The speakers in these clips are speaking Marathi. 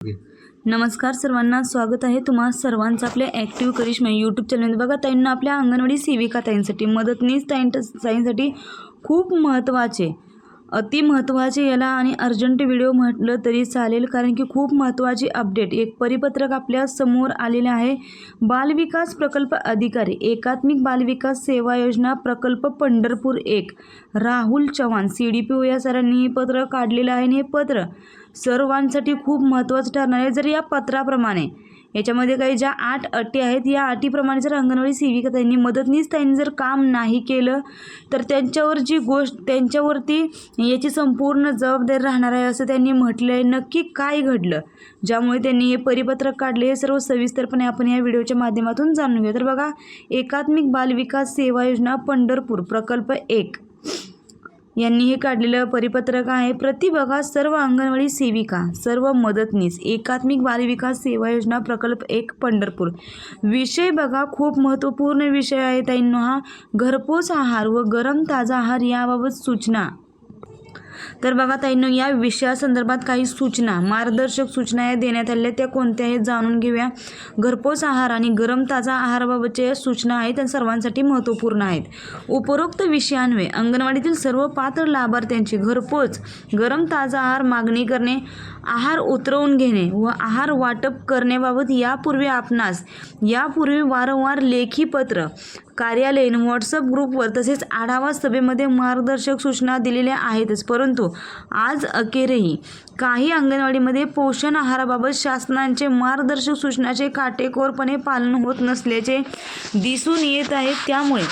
नमस्कार सर्वांना स्वागत आहे तुम्हा सर्वांचं आपल्या ॲक्टिव्ह करिश्मा यूट्यूब चॅनलमध्ये बघा ताईंना आपल्या अंगणवाडी सेविका ताईंसाठी मदतनीस ताईं ताईंसाठी खूप महत्त्वाचे अति महत्त्वाचे याला आणि अर्जंट व्हिडिओ म्हटलं तरी चालेल कारण की खूप महत्त्वाची अपडेट. एक परिपत्रक आपल्यासमोर आलेले आहे. बालविकास प्रकल्प अधिकारी एकात्मिक बालविकास सेवा योजना प्रकल्प पंढरपूर एक. Rahul Chavan C D P O या सरांनी हे पत्र काढलेलं आहे आणि हे पत्र सर्वांसाठी खूप महत्त्वाचं ठरणार आहे. जर या पत्राप्रमाणे याच्यामध्ये काही ज्या आठ अटी आहेत या अटीप्रमाणे जर अंगणवाडी सेविका त्यांनी मदतनीस त्यांनी जर काम नाही केलं तर त्यांच्यावर जी गोष्ट त्यांच्यावरती याची संपूर्ण जबाबदारी राहणार आहे असं त्यांनी म्हटलं आहे नक्की काय घडलं? ज्यामुळे त्यांनी हे परिपत्रक काढले हे सर्व सविस्तरपणे आपण या व्हिडिओच्या माध्यमातून जाणून घेऊ तर बघा एकात्मिक बालविकास सेवा योजना पंढरपूर प्रकल्प एक. यांनी हे काढलेलं परिपत्रक आहे प्रति बघा सर्व अंगणवाडी सेविका सर्व मदतनीस एकात्मिक बालविकास सेवा योजना प्रकल्प एक पंढरपूर. विषय बघा खूप महत्त्वपूर्ण विषय आहे ताईंनो हा. घरपोच आहार व गरम ताजा आहार याबाबत सूचना. तर बघा ताईंनो या विषयासंदर्भात काही सूचना मार्गदर्शक सूचना या देण्यात आल्या त्या कोणत्या आहेत जाणून घेऊया. घरपोच आहार आणि गरम ताजा आहाराबाबतच्या या सूचना आहेत त्या सर्वांसाठी महत्त्वपूर्ण आहेत. उपरोक्त विषयांन्वये अंगणवाडीतील सर्व पात्र लाभार्थ्यांची घरपोच गरम ताजा आहार मागणी करणे आहार उतरवून घेणे व आहार वाटप करण्याबाबत यापूर्वी आपणास यापूर्वी वारंवार लेखी पत्र कार्यालयीन व्हॉट्सअप ग्रुपवर तसेच आढावा सभेमध्ये मार्गदर्शक सूचना दिलेल्या आहेतच. परंतु आज अखेरही काही अंगणवाडीमध्ये पोषण आहाराबाबत शासनांचे मार्गदर्शक सूचनाचे काटेकोरपणे पालन होत नसल्याचे दिसून येत आहे. त्यामुळे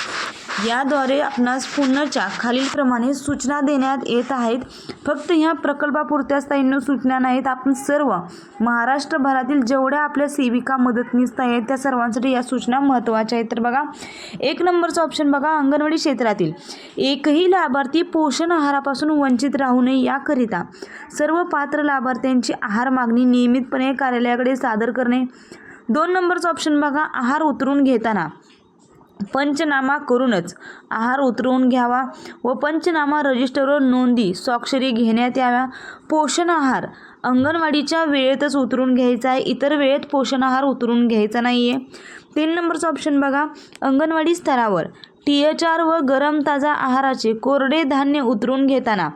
याद्वारे आपणास पुनर्च्या खालीलप्रमाणे सूचना देण्यात येत आहेत. फक्त ह्या प्रकल्पापुरत्याच ताईंनो सूचना नाहीत. आपण सर्व महाराष्ट्रभरातील जेवढ्या आपल्या सेविका मदतनीस आहेत त्या सर्वांसाठी या सूचना महत्त्वाच्या आहेत. तर बघा एक नंबरचा ऑप्शन बघा अंगणवाडी क्षेत्रातील. एकही लाभार्थी पोषण आहारापासून वंचित राहू नये याकरिता सर्व पात्र लाभार्थ्यांची आहार मागणी नियमितपणे कार्यालयाकडे सादर करणे. दोन नंबरचा ऑप्शन बघा आहार उतरून घेताना. पंचनामा करूनच आहार उतरवून घ्यावा व पंचनामा रजिस्टरवर नोंदी स्वाक्षरी घेण्यात याव्या. पोषण आहार अंगणवाडीच्या वेळेतच उतरून घ्यायचा आहे. इतर वेळेत पोषण आहार उतरून घ्यायचा नाही आहे तीन नंबरचा ऑप्शन बघा. अंगणवाडी स्तरावर टी एच आर व गरम ताजा आहाराचे कोरडे धान्य उतरून घेताना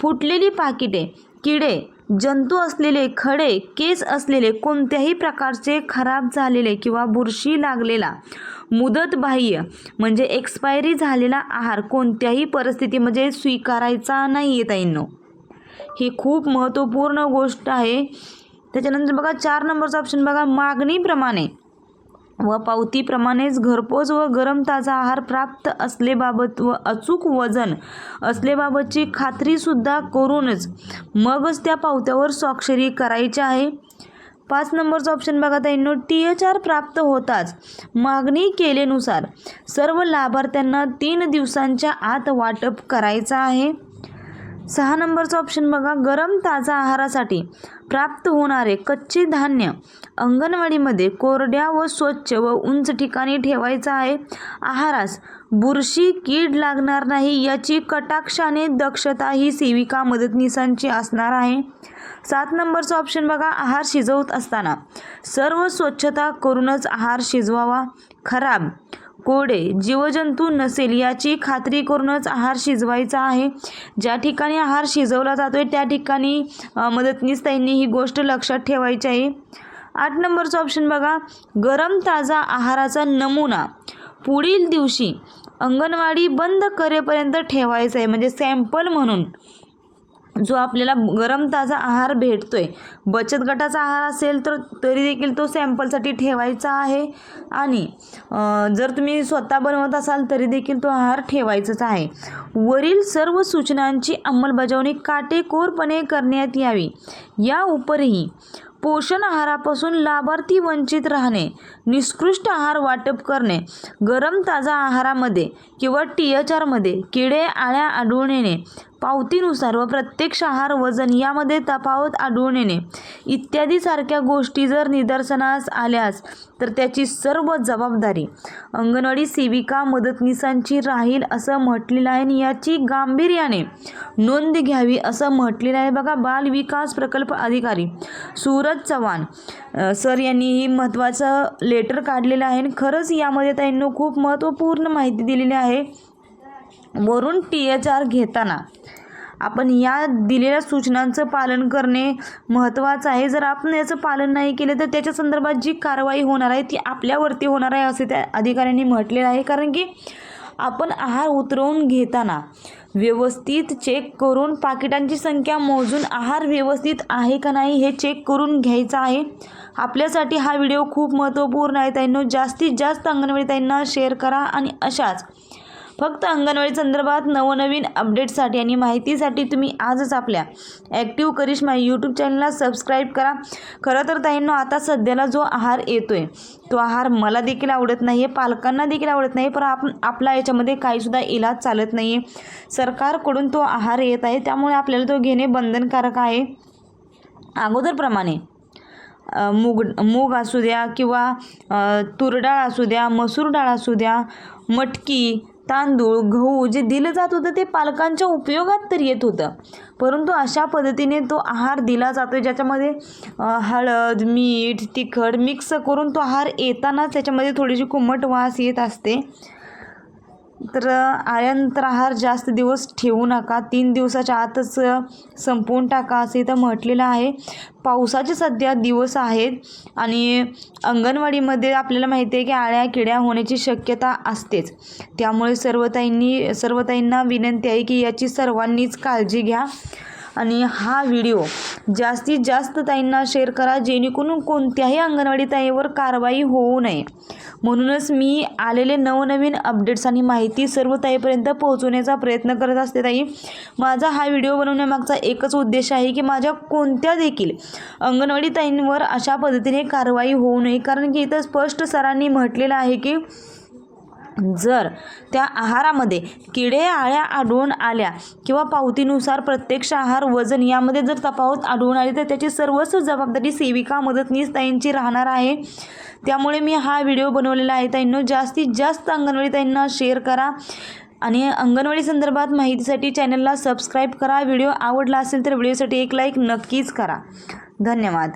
फुटलेली पाकिटे किडे जंतू असलेले खडे केस असलेले कोणत्याही प्रकारचे खराब झालेले किंवा बुरशी लागलेला मुदतबाह्य म्हणजे एक्सपायरी झालेला आहार कोणत्याही परिस्थितीमध्ये स्वीकारायचा नाही आहे ताईंनो. ही खूप महत्त्वपूर्ण गोष्ट आहे. त्याच्यानंतर बघा चार नंबरचा ऑप्शन बघा मागणीप्रमाणे. व पावतीप्रमाणेच घरपोच व गरम ताजा आहार प्राप्त असलेबाबत व अचूक वजन असलेबाबतची खात्रीसुद्धा करूनच मगच त्या पावत्यावर स्वाक्षरी करायची आहे. पाच नंबरचा ऑप्शन बघा ताईंनो टी एच आर प्राप्त होताच. मागणी केलेनुसार सर्व लाभार्थ्यांना तीन दिवसांच्या आत वाटप करायचं आहे. सहा नंबरचा ऑप्शन बघा गरम ताजा आहारासाठी प्राप्त होणारे कच्चे धान्य अंगणवाडीमध्ये कोरड्या व स्वच्छ व उंच ठिकाणी ठेवायचं आहे. आहारास बुरशी कीड लागणार नाही याची कटाक्षाने दक्षता ही सेविका मदतनीसांची असणार आहे. सात नंबरचं ऑप्शन बघा आहार शिजवत असताना सर्व स्वच्छता करूनच आहार शिजवावा. खराब कोडे. जीवजंतू नसेल याची खात्री करूनच आहार शिजवायचा आहे. ज्या ठिकाणी आहार शिजवला जातो आहे त्या ठिकाणी मदतनीस त्यांनी ही गोष्ट लक्षात ठेवायची आहे. आठ नंबरचं ऑप्शन बघा. गरम ताजा आहाराचा नमुना. पुढील दिवशी अंगणवाडी बंद करेपर्यंत ठेवायचा आहे. म्हणजे सॅम्पल म्हणून. जो आपल्याला गरम ताजा आहार भेटतोय. बचत गटाचा आहार असेल तर तरी देखील तो सॅम्पलसाठी ठेवायचा आहे. आणि जर तुम्ही स्वतः बनवत असाल तरी देखील तो आहार ठेवायचाच आहे. वरील सर्व सूचनांची अंमलबजावणी काटेकोरपणे करण्यात यावी. या उपरही पोषण आहारापासून लाभार्थी वंचित राहणे निष्कृष्ट आहार वाटप करणे गरम ताजा आहारामध्ये किंवा टी एच आरमध्ये किडे आळ्या आढळून येणे पावतीनुसार व प्रत्यक्ष आहार वजन यामध्ये तफावत आढळून येणे. इत्यादीसारख्या गोष्टी जर निदर्शनास आल्यास तर त्याची सर्व जबाबदारी अंगणवाडी सेविका मदतनीसांची राहील असं म्हटलेलं आहे आणि याची गांभीर्याने नोंद घ्यावी असं म्हटलेलं आहे. बघा बाल विकास प्रकल्प अधिकारी सूरज चव्हाण सर यांनी ही महत्त्वाचं लेटर काढलेलं आहे आणि खरंच यामध्ये त्यांनी खूप महत्त्वपूर्ण माहिती दिलेली आहे. वरून टी एच आर घेताना आपण या दिलेल्या सूचनांचं पालन करणे महत्त्वाचं आहे. जर आपण याचं पालन नाही केलं तर त्याच्या संदर्भात जी कारवाई होणार आहे ती आपल्यावरती होणार आहे असे त्या अधिकाऱ्यांनी म्हटलेलं आहे. कारण की आपण आहार उतरवून घेताना व्यवस्थित चेक करून पाकिटांची संख्या मोजून आहार व्यवस्थित आहे का नाही हे चेक करून घ्यायचं आहे. आपल्यासाठी हा व्हिडिओ खूप महत्त्वपूर्ण आहे. त्यांना जास्तीत जास्त अंगणवाडी ताईंना शेअर करा आणि अशाच फक्त अंगणवाडी संदर्भात नवनवीन अपडेटसाठी आणि माहितीसाठी तुम्ही आजच आपल्या ॲक्टिव्ह करिश्मा यूट्यूब चॅनलला सबस्क्राईब करा. खरं तर ताईंनो आता सध्याला जो आहार येतो आहे तो आहार मला देखील आवडत नाही आहे पालकांना देखील आवडत नाही पण आपण आपला याच्यामध्ये काहीसुद्धा इलाज चालत नाही आहे सरकारकडून तो आहार येत आहे त्यामुळे आपल्याला तो घेणे बंधनकारक आहे. अगोदरप्रमाणे मूग मूग असू द्या किंवा अ, तूर डाळ असू द्या मसूर डाळ असू द्या मटकी तांदूळ गहू जे दिलं जात होतं ते पालकांच्या उपयोगात तर येत होतं. परंतु अशा पद्धतीने तो आहार दिला जातो ज्याच्यामध्ये हळद मीठ तिखट मिक्स करून तो आहार येतानाच त्याच्यामध्ये थोडीशी कुमट वास येत असते. तर आयंत्र आहार जास्त दिवस ठेवू नका. तीन दिवसाच्या आतच संपवून टाका असं इथं म्हटलेलं आहे. पावसाचे सध्या दिवस आहेत आणि अंगणवाडीमध्ये आपल्याला माहिती आहे की आळ्या किड्या होण्याची शक्यता असतेच. त्यामुळे सर्वताईंनी सर्वताईंना विनंती आहे की याची सर्वांनीच काळजी घ्या. आणि हा व्हिडिओ जास्तीत जास्त ताईंना शेअर करा जेणेकरून कोणत्याही अंगणवाडी ताईवर कारवाई होऊ नये. म्हणूनच मी आलेले नवनवीन अपडेट्स आणि माहिती सर्व ताईपर्यंत पोहोचवण्याचा प्रयत्न करत असते ताई. माझा हा व्हिडिओ बनवण्यामागचा एकच उद्देश आहे की माझ्या कोणत्या देखील अंगणवाडी ताईंवर अशा पद्धतीने कारवाई होऊ नये. कारण की इथं स्पष्ट सरांनी म्हटलेलं आहे की जर त्या आहारामध्ये किडे आळ्या आढळून आल्या किंवा पावतीनुसार प्रत्यक्ष आहार वजन यामध्ये जर तफावत आढळून आली तर त्याची सर्वस्व जबाबदारी सेविका मदतनीस ताईंची राहणार आहे. त्यामुळे मी हा व्हिडिओ बनवलेला आहे. ताईंनो जास्तीत जास्त अंगणवाडी ताईंना शेअर करा आणि अंगणवाडी संदर्भात माहितीसाठी चॅनलला सबस्क्राईब करा. व्हिडिओ आवडला असेल तर व्हिडिओसाठी एक लाईक नक्कीच करा. धन्यवाद.